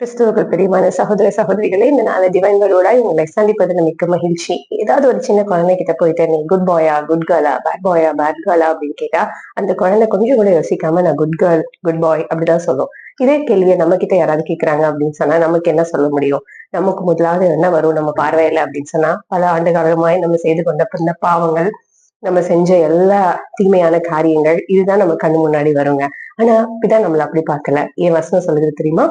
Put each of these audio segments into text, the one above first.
கிறிஸ்துவர்கள் பிரியமான சகோதர சகோதரிகளே இந்த நாலு திவன்களோட உங்களை சந்திப்பதில் மிக்க மகிழ்ச்சி. ஏதாவது ஒரு சின்ன குழந்தை கிட்ட போயிட்டு நீ குட் பாயா குட் கேர்லா பேட் பாயா பேட் கேர்லா அப்படின்னு கேட்டா அந்த குழந்தை கொஞ்சம் கூட யோசிக்காம நான் குட் கேர்ள் குட் பாய் அப்படிதான் சொல்லும். இதே கேள்வியை நம்ம கிட்ட யாராவது கேட்கறாங்க அப்படின்னு சொன்னா நமக்கு என்ன சொல்ல முடியும்? நமக்கு முதலாவது என்ன வரும்? நம்ம பார்வையில அப்படின்னு சொன்னா பல ஆண்டு காலமாய் நம்ம செய்து கொண்ட பிறந்த பாவங்கள் நம்ம செஞ்ச எல்லா தீமையான காரியங்கள் இதுதான் நம்ம கண்ணு முன்னாடி வருங்க. ஆனா இப்பதான் நம்மள அப்படி பார்க்கல. ஏன் வசனம் சொல்லுது தெரியுமா?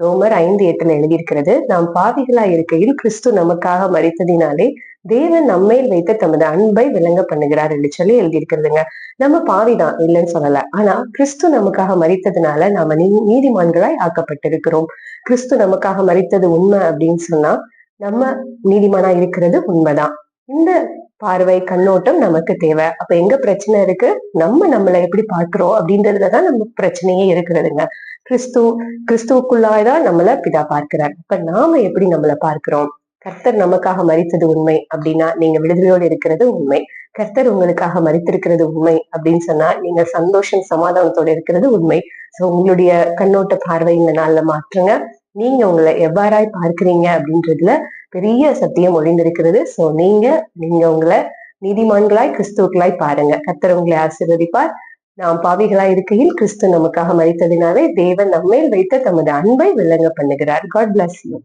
ரோமர் ஐந்து எட்டுல எழுதியிருக்கிறது நாம் பாவிகளா இருக்கையில் கிறிஸ்து நமக்காக மறித்ததினாலே தேவன் நம்மையில் வைத்த தமது அன்பை விளங்க பண்ணுகிறார் என்று சொல்லி எழுதியிருக்கிறதுங்க. நம்ம பாவிதான் இல்லைன்னு சொல்லல. ஆனா கிறிஸ்து நமக்காக மறித்ததுனால நாம நீ நீதிமான்களாய் ஆக்கப்பட்டிருக்கிறோம். கிறிஸ்து நமக்காக மறித்தது உண்மை அப்படின்னு சொன்னா நம்ம நீதிமானா இருக்கிறது உண்மைதான். இந்த பார்வை கண்ணோட்டம் நமக்கு தேவை. அப்ப எங்க பிரச்சனை இருக்கு? நம்ம நம்மளை எப்படி பார்க்கிறோம் அப்படின்றதுலதான் நம்ம பிரச்சனையே இருக்கிறதுங்க. கிறிஸ்து கிறிஸ்துவுக்குள்ளாய்தான் நம்மள பிதா பார்க்கிறார். இப்ப நாம எப்படி நம்மளை பார்க்கிறோம்? கர்த்தர் நமக்காக மறித்தது உண்மை அப்படின்னா நீங்க விடுதலையோடு இருக்கிறது உண்மை. கர்த்தர் உங்களுக்காக மறித்திருக்கிறது உண்மை அப்படின்னு சொன்னா நீங்க சந்தோஷம் சமாதானத்தோட இருக்கிறது உண்மை. சோ உங்களுடைய கண்ணோட்ட பார்வை இந்த நாள்ல மாற்றுங்க. நீங்க உங்களை எவ்வாறாய் பார்க்கிறீங்க அப்படின்றதுல பெரிய சத்தியம் ஒளிந்திருக்கிறது. சோ நீங்க நீங்க உங்களை நீதிமான்களாய் கிறிஸ்துவர்களாய் பாருங்க. கர்த்தர் உங்களை ஆசீர்வதிப்பார். நாம் பாவிகளா இருக்கையில் கிறிஸ்து நமக்காக மறித்ததினாலே தேவன் நம்மேல் வைத்த தமது அன்பை விளங்க பண்ணுகிறார். God bless you